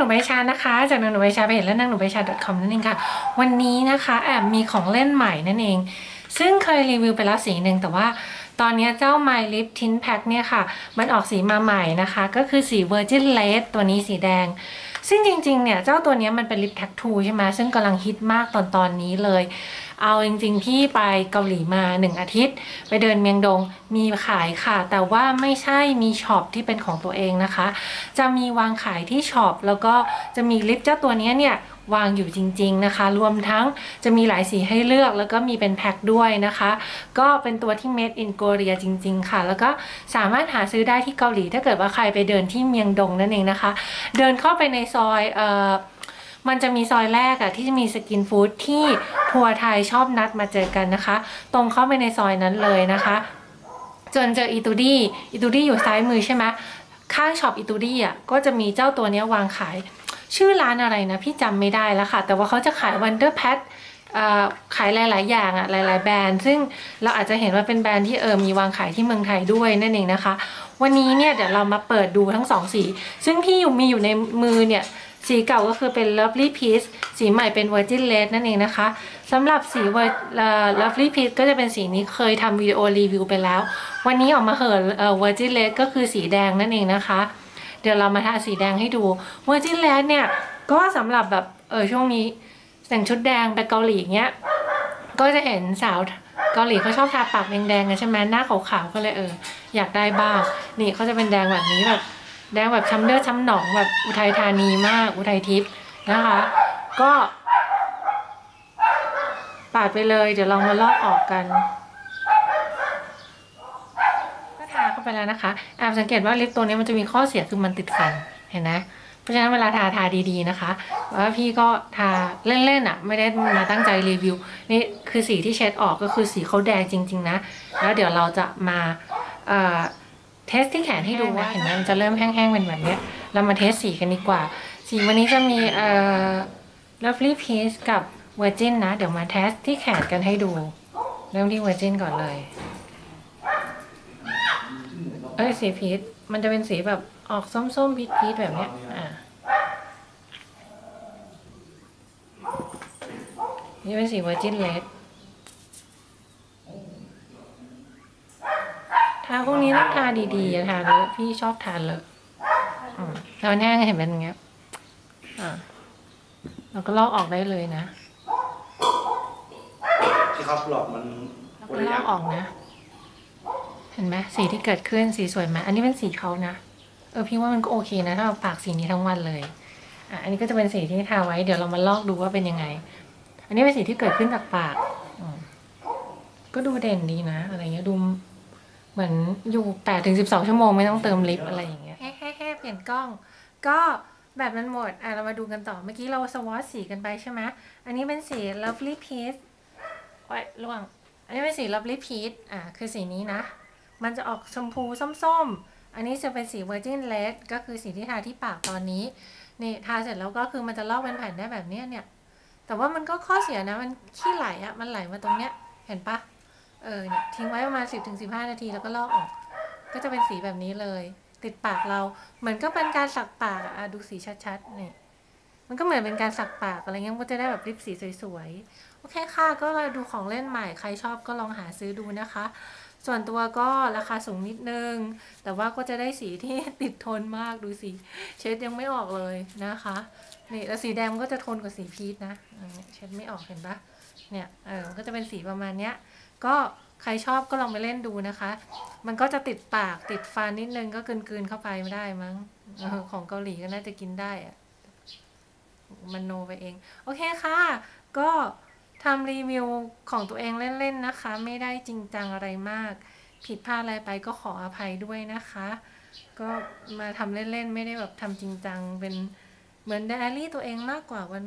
หนูใบชานะคะจากนางหนูใบชาไปเห็นและนางหนูใบชา .com นั่นเองค่ะ วันนี้นะคะแอบมีของเล่นใหม่นั่นเอง ซึ่งเคยรีวิวไปแล้วสีหนึ่งแต่ว่าตอนนี้เจ้า My Lip Tint Pack เนี่ยค่ะ มันออกสีมาใหม่นะคะ ก็คือสี Virgin Red ตัวนี้สีแดง ซึ่งจริงๆเนี่ยเจ้าตัวนี้มันเป็นลิปแท็กทูใช่ไหมซึ่งกำลังฮิตมากตอนตอนนี้เลย เอาจริงๆที่ไปเกาหลีมาหนึ่งอาทิตย์ ไปเดินเมียงดงมีขายค่ะ แต่ว่าไม่ใช่มีช็อปที่เป็นของตัวเองนะคะ จะมีวางขายที่ช็อปแล้วก็จะมีลิปเจ้าตัวนี้เนี่ยวางอยู่จริง ๆนะคะ รวมทั้งจะมีหลายสีให้เลือก แล้วก็มีเป็นแพ็คด้วยนะคะ ก็เป็นตัวที่ made in Korea จริง ๆ ค่ะ แล้วก็สามารถหาซื้อได้ที่เกาหลี ถ้าเกิดว่าใครไปเดินที่เมียงดงนั่นเองนะคะ เดินเข้าไปในซอยเอ่อ มันจะมีซอยแรกอะที่จะมีสกินฟู้ดที่ทัวร์ไทยชอบนัดมาเจอกันนะคะ ตรงเข้าไปในซอยนั้นเลยนะคะ จนเจออีตูดี้อีตูดี้อยู่ซ้ายมือใช่ไหมข้างช็อปอีตูดี้อะก็จะมีเจ้าตัวนี้วางขาย ชื่อร้านอะไรนะ พี่จำไม่ได้แล้วค่ะ แต่ว่าเขาจะขาย Wonder Pet ขายหลาย ๆ อย่างอะหลาย ๆ แบรนด์ ซึ่งเราอาจจะเห็นว่าเป็นแบรนด์ที่เออมีวางขายที่เมืองไทยด้วยนั่นเองนะคะ วันนี้เนี่ยเดี๋ยวเรามาเปิดดูทั้งสองสี ซึ่งพี่อยู่มีอยู่ในมือเนี่ย สีเก่าก็คือเป็น Lovely Peach สีใหม่เป็น Virgin Red นั่นเองนะคะสำหรับสี Lovely Peach ก็จะเป็นสีนี้เคยทำวิดีโอรีวิวไปแล้ว วันนี้ออกมาเหอะ Virgin Red ก็คือสีแดงนั่นเองนะคะ เดี๋ยวเรามาทาสีแดงให้ดู Virgin Red เนี่ย ก็สำหรับแบบเออช่วงนี้แต่งชุดแดงไปเกาหลีเงี้ยก็จะเห็นสาวเกาหลีเขาชอบทาปากแดงๆกันใช่ไหมหน้าขาวๆก็เลยเอออยากได้บ้าง นี่เขาจะเป็นแดงแบบนี้แบบ แดงแบบช้ำเลือดช้ำหนองแบบอุทัยธานีมากอุทัยทิพย์นะคะ ก็ปาดไปเลยเดี๋ยวเรามาลอกออกกันก็ทาเข้าไปแล้วนะคะแอบสังเกตว่าลิปตัวนี้มันจะมีข้อเสียคือมันติดฟันเห็นไหมเพราะฉะนั้นเวลาทาทาดีๆนะคะว่าพี่ก็ทาเล่นๆอะ ไม่ได้มาตั้งใจรีวิว นี่คือสีที่เช็ดออกก็คือสีเขาแดงจริง ๆ นะ แล้วเดี๋ยวเราจะมาเอ่อ เทสที่แขนให้ดูว่าเห็นไหมมันจะเริ่มแห้งๆเป็นแบบเนี้ยเรามาเทสสีกันดีกว่า สีวันนี้จะมีเอ่อ Lovely Peach กับ Virgin นะ เดี๋ยวมาเทสที่แขนกันให้ดู เริ่มที่ Virgin ก่อนเลย เอ้ยสีพีชมันจะเป็นสีแบบออกส้มๆพีชๆแบบเนี้ยอ่านี่เป็นสี Virgin Red ทาพวกนี้ต้องทา ดีๆอย่าทาเลอะพี่ชอบทานเลอะอืมแล้วมันแห้งเห็นเป็นอย่างเงี้ยอ่าเราก็ลอกออกได้เลยนะ ที่เขาหลอกมันเราก็ลอกออกนะ เห็นไหมสีที่เกิดขึ้นสีสวยไหมอันนี้เป็นสีเขานะ เออพี่ว่ามันก็โอเคนะ ถ้าเราปากสีนี้ทั้งวันเลย อะอันนี้ก็จะเป็นสีที่ทาไว้ เดี๋ยวเรามาลอกดูว่าเป็นยังไง อันนี้เป็นสีที่เกิดขึ้นจากปากอืมก็ดูเด่นดีนะ อะไรเงี้ยดู เหมือนอยู่แปดถึงสิบสองชั่วโมงไม่ต้องเติมลิปอะไรอย่างเงี้ยแฮ่แฮ่เปลี่ยนกล้อง ก็แบบนั้นหมด อะเรามาดูกันต่อ เมื่อกี้เราสวอตสีกันไปใช่ไหมอันนี้เป็นสี lovely peach โอ้ยล่วง อันนี้เป็นสี lovely peach อะคือสีนี้นะ มันจะออกชมพูส้มๆ อันนี้จะเป็นสี virgin red ก็คือสีที่ทาที่ปากตอนนี้ นี่ทาเสร็จแล้วก็คือมันจะลอกเป็นแผ่นได้แบบเนี้ยเนี่ย แต่ว่ามันก็ข้อเสียนะ มันขี้ไหลอะมันไหลมาตรงเนี้ย เห็นปะ เออเนี่ยทิ้งไว้ประมาณสิบถึงสิบห้านาทีแล้วก็ลอกออก ก็จะเป็นสีแบบนี้เลย ติดปากเราเหมือนก็เป็นการสักปากอะดูสีชัดๆนี่มันก็เหมือนเป็นการสักปากอะไรเงี้ยก็จะได้แบบริบสีสวยๆ โอเคค่ะ ก็มาดูของเล่นใหม่ใครชอบก็ลองหาซื้อดูนะคะ ส่วนตัวก็ราคาสูงนิดนึง แต่ว่าก็จะได้สีที่ติดทนมากดูสิเช็ดยังไม่ออกเลยนะคะนี่แล้วสีแดงก็จะทนกว่าสีพีชนะเช็ดไม่ออกเห็นปะเนี่ยเออก็จะเป็นสีประมาณเนี้ย ก็ใครชอบก็ลองไปเล่นดูนะคะ มันก็จะติดปากติดฟันนิดนึงก็กืนๆเข้าไปไม่ได้มั้งของเกาหลีก็น่าจะกินได้อะมันโนไปเอง โอเคค่ะ ก็ทำรีวิวของตัวเองเล่นๆนะคะ ไม่ได้จริงจังอะไรมาก ผิดพลาดอะไรไปก็ขออภัยด้วยนะคะ ก็มาทำเล่นๆ ไม่ได้แบบทำจริงจังเป็นเหมือนไดอารี่ตัวเองมากกว่าวัน